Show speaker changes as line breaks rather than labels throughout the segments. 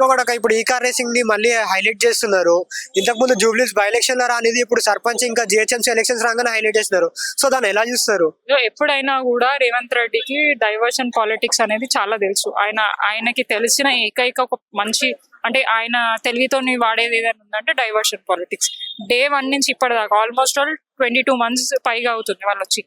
ఇంకొకటి ఒక ఇప్పుడు ఈ కార్ రేసింగ్ని మళ్ళీ హైలైట్ చేస్తున్నారు. ఇంతకు ముందు జూబ్లీస్ బై ఎలక్షన్ అనేది ఇప్పుడు సర్పంచ్ ఇంకా జిహెచ్ఎంసీ ఎలక్షన్స్ రాగానే హైలైట్ చేస్తున్నారు. సో దాన్ని ఎలా చూస్తారు?
సో ఎప్పుడైనా కూడా రేవంత్ రెడ్డికి డైవర్షన్ పాలిటిక్స్ అనేది చాలా తెలుసు. ఆయన ఆయనకి తెలిసిన ఏకైక ఒక మంచి అంటే ఆయన తెలివితోని వాడేది ఏదైనా ఉందంటే డైవర్షన్ పాలిటిక్స్ డే వన్ నుంచి ఇప్పటిదాకా almost all twenty two months పైగా అవుతుంది వాళ్ళు వచ్చి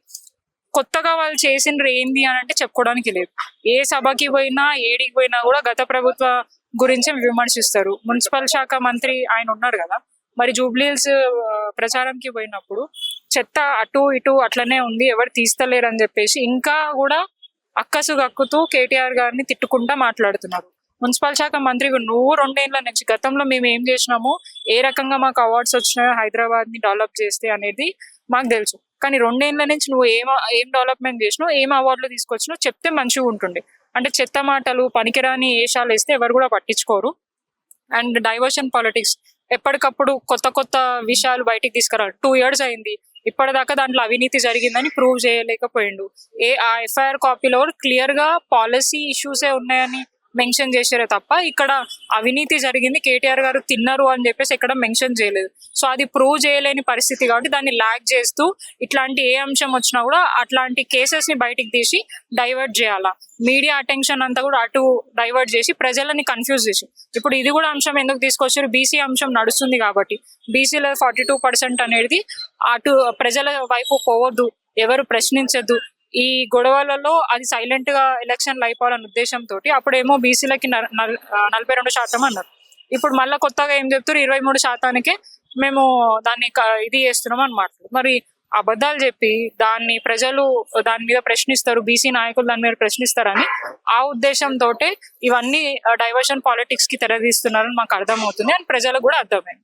కొత్తగా వాళ్ళు చేసిన ఏంది అని అంటే చెప్పుకోవడానికి లేదు. ఏ సభకి పోయినా ఏడికి పోయినా కూడా గత ప్రభుత్వ గురించి విమర్శిస్తారు. మున్సిపల్ శాఖ మంత్రి ఆయన ఉన్నారు కదా. మరి జూబ్లీహిల్స్ ప్రచారంకి పోయినప్పుడు చెత్త అటు ఇటు అట్లనే ఉంది ఎవరు తీస్తలేరు అని చెప్పేసి ఇంకా కూడా అక్కసు గక్కుతూ కేటీఆర్ గారిని తిట్టుకుంటా మాట్లాడుతున్నారు. మున్సిపల్ శాఖ మంత్రి నువ్వు రెండేళ్ళ నుంచి గతంలో మేము ఏం చేసినాము ఏ రకంగా మాకు అవార్డ్స్ వచ్చినాయో హైదరాబాద్ని డెవలప్ చేస్తే అనేది మాకు తెలుసు. కానీ రెండేళ్ళ నుంచి నువ్వు ఏం ఏం డెవలప్మెంట్ చేసినావు ఏం అవార్డులు తీసుకొచ్చినావు చెప్తే మంచిగా ఉంటుండే అంటే చెత్త మాటలు పనికిరాని ఏషాలు వేస్తే ఎవరు కూడా పట్టించుకోరు. అండ్ డైవర్షన్ పాలిటిక్స్ ఎప్పటికప్పుడు కొత్త కొత్త విషయాలు బయటికి తీసుకురావాలి టూ ఇయర్స్ అయింది. ఇప్పటిదాకా దాంట్లో అవినీతి జరిగిందని ప్రూవ్ చేయలేకపోయిండు. ఏ ఆ ఎఫ్ఐఆర్ కాపీలో క్లియర్గా పాలసీ ఇష్యూసే ఉన్నాయని మెన్షన్ చేశారే తప్ప ఇక్కడ అవినీతి జరిగింది కేటీఆర్ గారు తిన్నారు అని చెప్పేసి ఎక్కడ మెన్షన్ చేయలేదు. సో అది ప్రూవ్ చేయలేని పరిస్థితి కాబట్టి దాన్ని లాగ్ చేస్తూ ఇట్లాంటి ఏ అంశం వచ్చినా కూడా అట్లాంటి కేసెస్ని బయటికి తీసి డైవర్ట్ చేయాలా? మీడియా అటెన్షన్ అంతా కూడా అటు డైవర్ట్ చేసి ప్రజలని కన్ఫ్యూజ్ చేసి. ఇప్పుడు ఇది కూడా అంశం ఎందుకు తీసుకొచ్చారు? బీసీ అంశం నడుస్తుంది కాబట్టి. బీసీలో ఫార్టీ టూ పర్సెంట్ అనేది అటు ప్రజల వైపు పోవద్దు ఎవరు ప్రశ్నించద్దు ఈ గొడవలలో అది సైలెంట్గా ఎలక్షన్లు అయిపోవాలనే ఉద్దేశంతో అప్పుడేమో బీసీలకి నలభై రెండు శాతం అన్నారు. ఇప్పుడు మళ్ళీ కొత్తగా ఏం చెప్తారు ఇరవై మూడు శాతానికి మేము దాన్ని క- ఇది చేస్తున్నాం అనమాట మరి అబద్ధాలు చెప్పి దాన్ని ప్రజలు దాని మీద ప్రశ్నిస్తారు బీసీ నాయకులు దాని మీద ప్రశ్నిస్తారని ఆ ఉద్దేశంతో ఇవన్నీ డైవర్షన్ పాలిటిక్స్కి తెరదీస్తున్నారని మాకు అర్థమవుతుంది అండ్ ప్రజలకు కూడా అర్థమైంది.